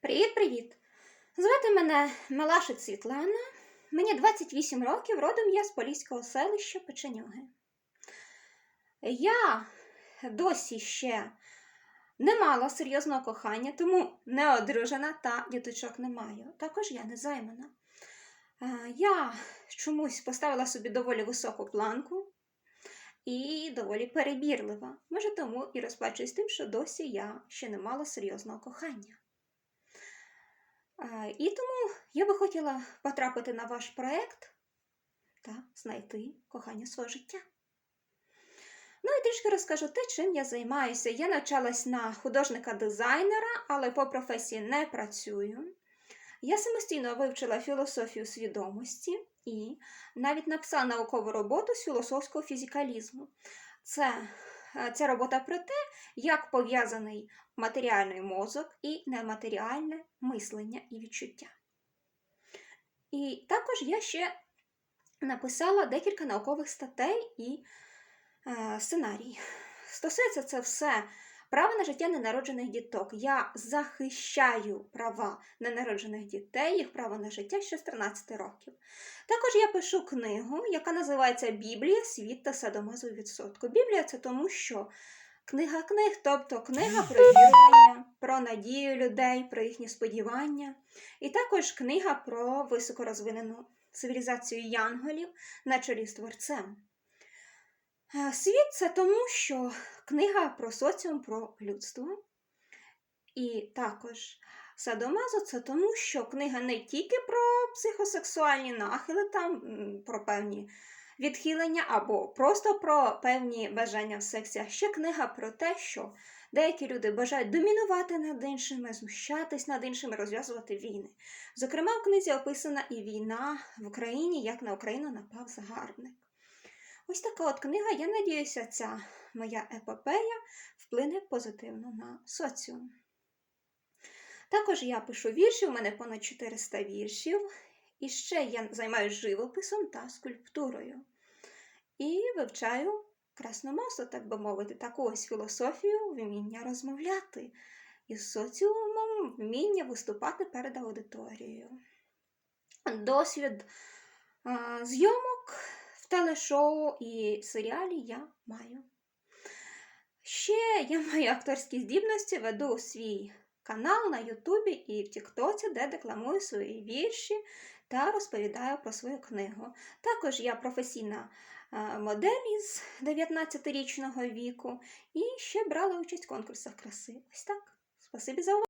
Привіт-привіт! Звати мене Мелашик Світлана. Мені 28 років, родом я з Поліського селища Печенюги. Я досі ще не мала серйозного кохання, тому не одружена та діточок не маю. Також я не займана. Е, Я чомусь поставила собі доволі високу планку і доволі перебірлива. Може, тому і розплачуюсь тим, що досі я ще не мала серйозного кохання. І тому я би хотіла потрапити на ваш проєкт та знайти кохання свого життя. Ну і трішки розкажу те, чим я займаюся. Я навчалась на художника-дизайнера, але по професії не працюю. Я самостійно вивчила філософію свідомості і навіть написала наукову роботу з філософського фізикалізму. Це, е, ця робота про те, як пов'язаний матеріальний мозок і нематеріальне мислення і відчуття. І також я ще написала декілька наукових статей і е, сценарій. Стосується це все права на життя ненароджених діток. Я захищаю права ненароджених дітей, їх право на життя ще з 13 років. Також я пишу книгу, яка називається Біблія, світ та садомазу відсотку. Біблія це тому, що книга книг, тобто книга про вірування, про надію людей, про їхні сподівання, і також книга про високорозвинену цивілізацію янголів на чолі з творцем. Е, Світ це тому, що книга про соціум, про людство. І також Садомазо це тому, що книга не тільки про психосексуальні нахили, там про певні відхилення або просто про певні бажання в сексі, а ще книга про те, що деякі люди бажають домінувати над іншими, знущатись над іншими, розв'язувати війни. Зокрема, в книзі описана і війна в Україні, як на Україну напав загарбник. Ось така от книга. Я надіюся, ця моя епопея вплине позитивно на соціум. Також я пишу вірші, у мене понад 400 віршів. І ще я займаюся живописом та скульптурою. І вивчаю красномовство, так би мовити, таку ось філософію вміння розмовляти із соціумом, вміння виступати перед аудиторією. Досвід зйомок телешоу і серіалі я маю. Ще я маю акторські здібності, веду свій канал на Ютубі і в Тіктоці, де декламую свої вірші та розповідаю про свою книгу. Також я професійна модель із 19-річного віку і ще брала участь в конкурсах краси. Ось так. Спасибі за увагу.